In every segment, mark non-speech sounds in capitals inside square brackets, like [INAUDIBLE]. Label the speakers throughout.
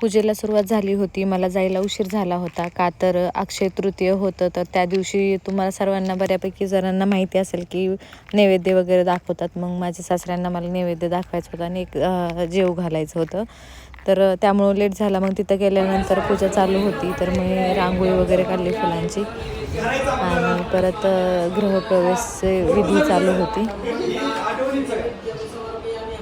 Speaker 1: पूजेला सुरुवात झाली होती मला जायला उशीर झाला होता. का तर अक्षय तृतीय होतं तर त्या दिवशी तुम्हाला सर्वांना बऱ्यापैकी जणांना माहिती असेल की नैवेद्य वगैरे दाखवतात. मग माझ्या सासऱ्यांना मला नैवेद्य दाखवायचं होतं आणि एक जेव घालायचं होतं. तर त्यामुळं लेट झाला. मग तिथं गेल्यानंतर पूजा चालू होती. तर मी रांगोळी वगैरे काढली फुलांची. आणि परत गृहप्रवेशचे गृहप्रवेश विधी चालू होती.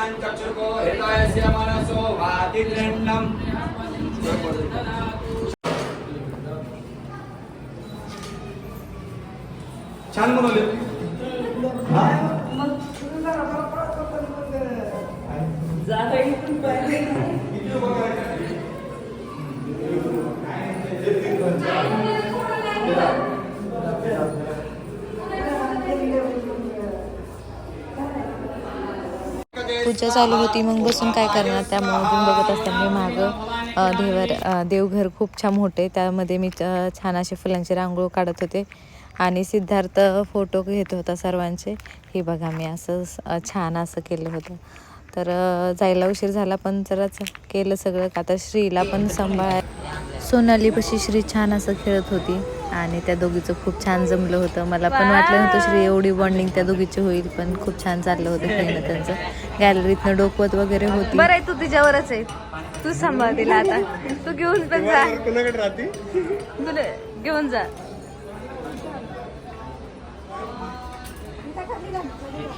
Speaker 2: चित्रं चक्षुर्को हृदयस्य मनसो वातिदृण्णम् छान बनवले. [LAUGHS]
Speaker 1: पूजा चालू होती. मग बसून काय करणार? त्यामुळे अजून बघत असताना मी मागं देवर देवघर खूप छान मोठे. त्यामध्ये मी छान असे फुलांचे रांगोळ काढत होते. आणि सिद्धार्थ फोटो घेत होता सर्वांचे. हे बघा मी असं छान असं केलं होतं. तर जायला उशीर झाला पण जराच केलं सगळं. का श्रीला पण सांभाळ सोनालीपाशी श्री छान असं खेळत होती. आणि त्या दोघीचं खूप छान जमलं होतं. मला पण वाटलं नव्हतं श्री एवढी बॉन्डिंग त्या दोघीची होईल पण खूप छान चाललं होतं खेळणं त्यांचं. गॅलरीतनं डोकवत वगैरे होती.
Speaker 3: बरं आहे तू तिच्यावरच आहे. तू सांभाळ तिला आता. तू घेऊन पण जा. घेऊन जा.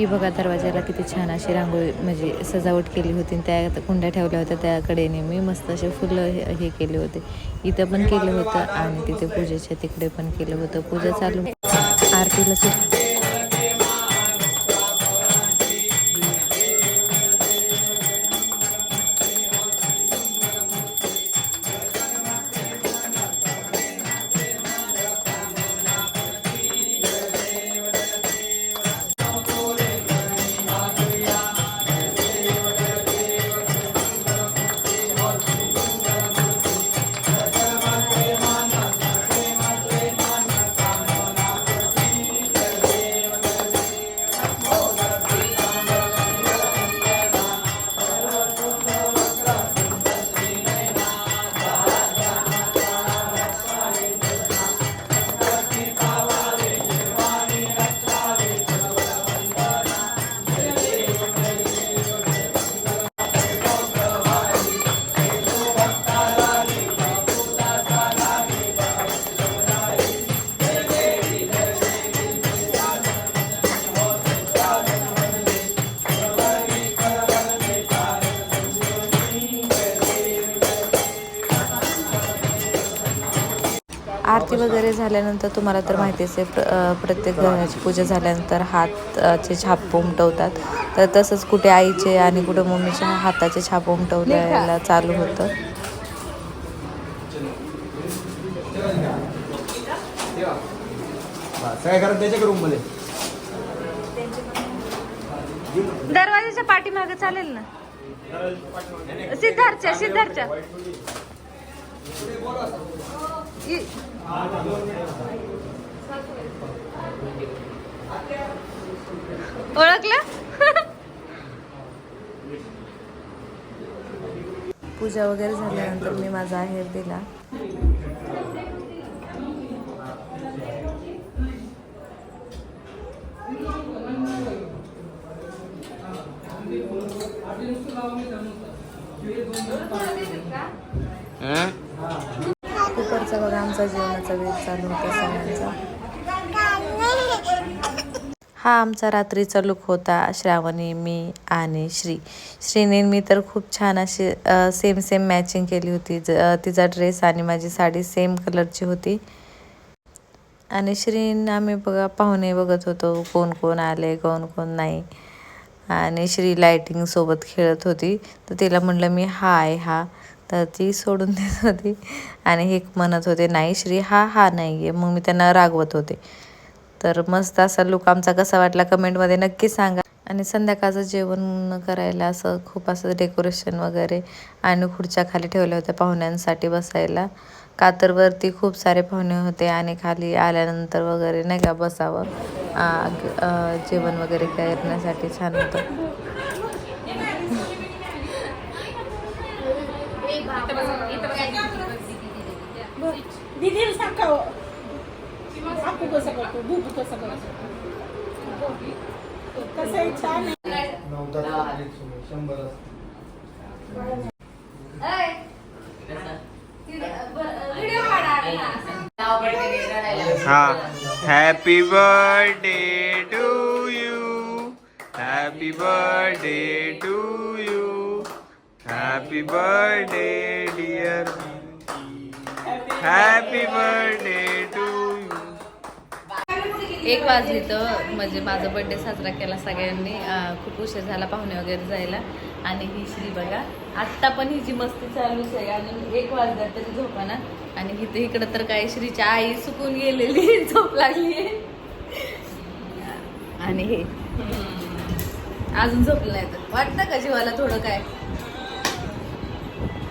Speaker 1: ही बघा दरवाजाला किती छान अशी रांगोळी म्हणजे सजावट केली होती आणि त्या कुंड्या ठेवल्या होत्या त्याकडे मी मस्त असे फुलं हे हे केले होते. इथं पण केलं होतं आणि तिथे पूजेच्या तिकडे पण केलं होतं. पूजा चालू. आरतीला सुट आरती वगैरे झाल्यानंतर तुम्हाला तर माहितीच आहे प्र प्रत्येक घराची पूजा झाल्यानंतर हातचे छाप उमटवतात. तर तसंच कुठे आईचे आणि कुठे मम्मीच्या हाताचे छाप उमटवल्याला चालू होतं.
Speaker 3: दरवाजाच्या पाठीमागे चालेल ना? सिद्धार्थच्या सिद्धार्थच्या. इ- ओळखलं?
Speaker 1: पूजा वगैरे झाल्यानंतर मी माझा आहेर दिला दुपारचा बघा आमचा जेवणाचा वेळ चालू होता सगळ्यांचा. हा आमचा रात्रीचा लुक होता श्रावणी मी आणि श्री. श्रीने मी तर खूप छान अशी सेम सेम मॅचिंग केली होती. ज तिचा ड्रेस आणि माझी साडी सेम कलरची होती. आणि श्रीन आम्ही बघा पाहुणे बघत होतो कोण कोण आले कोण कोण नाही. आणि श्री लायटिंगसोबत खेळत होती. तर तिला म्हणलं मी हा आहे हा.
Speaker 3: तर ती सोडून देत होती. आणि हे म्हणत होते नाही श्री हा हा नाही आहे मग मी त्यांना रागवत होते. तर मस्त असा लुक आमचा कसा वाटला कमेंटमध्ये नक्की सांगा. आणि संध्याकाळचं जेवण करायला असं खूप असं डेकोरेशन वगैरे आणि खुर्च्या खाली ठेवल्या होत्या पाहुण्यांसाठी बसायला. कातरवरती खूप सारे पाहुणे होते आणि खाली आल्यानंतर वगैरे नाही का बसावं. जेवण वगैरे करण्यासाठी छान होतं.
Speaker 4: दीदीला सांगावं आपू कसं करतो दूध कसं करतो कसं आहे छान आहे
Speaker 2: शंभर
Speaker 5: हा happy birthday to you happy birthday to you happy birthday dear happy birthday to you
Speaker 3: एक वाजली तर म्हणजे माझा बर्थडे साजरा केला सगळ्यांनी. खूप उशीर झाला पाहुणे वगैरे जायला. आणि ही श्री बघा आत्ता पण हिची मस्ती चालूच आहे. अजून एक वाजला तरी झोपाना. आणि इथं इकडं तर काय श्रीच्या आई सुकून गेलेली झोप लागली आणि हे. अजून झोपलं नाही तर. वाटतं का जीवाला थोडं काय?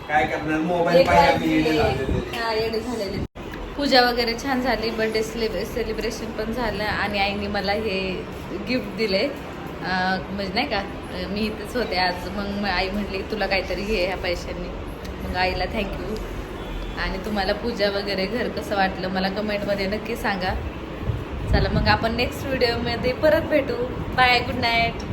Speaker 2: काय करणार? मोबाईल झालेले.
Speaker 3: पूजा वगैरे छान झाली बर्थडे सेलिब्रेशन पण झालं आणि आईने मला हे गिफ्ट दिले. म्हणजे नाही का मी इथेच होते आज. मग आई म्हटली तुला काहीतरी घे ह्या पैशांनी. मग आईला थँक्यू आणि तुम्हाला पूजा वगैरे घर कसं वाटलं मला कमेंटमध्ये नक्की सांगा. चला मग आपण नेक्स्ट व्हिडिओमध्ये परत भेटू. Bye good night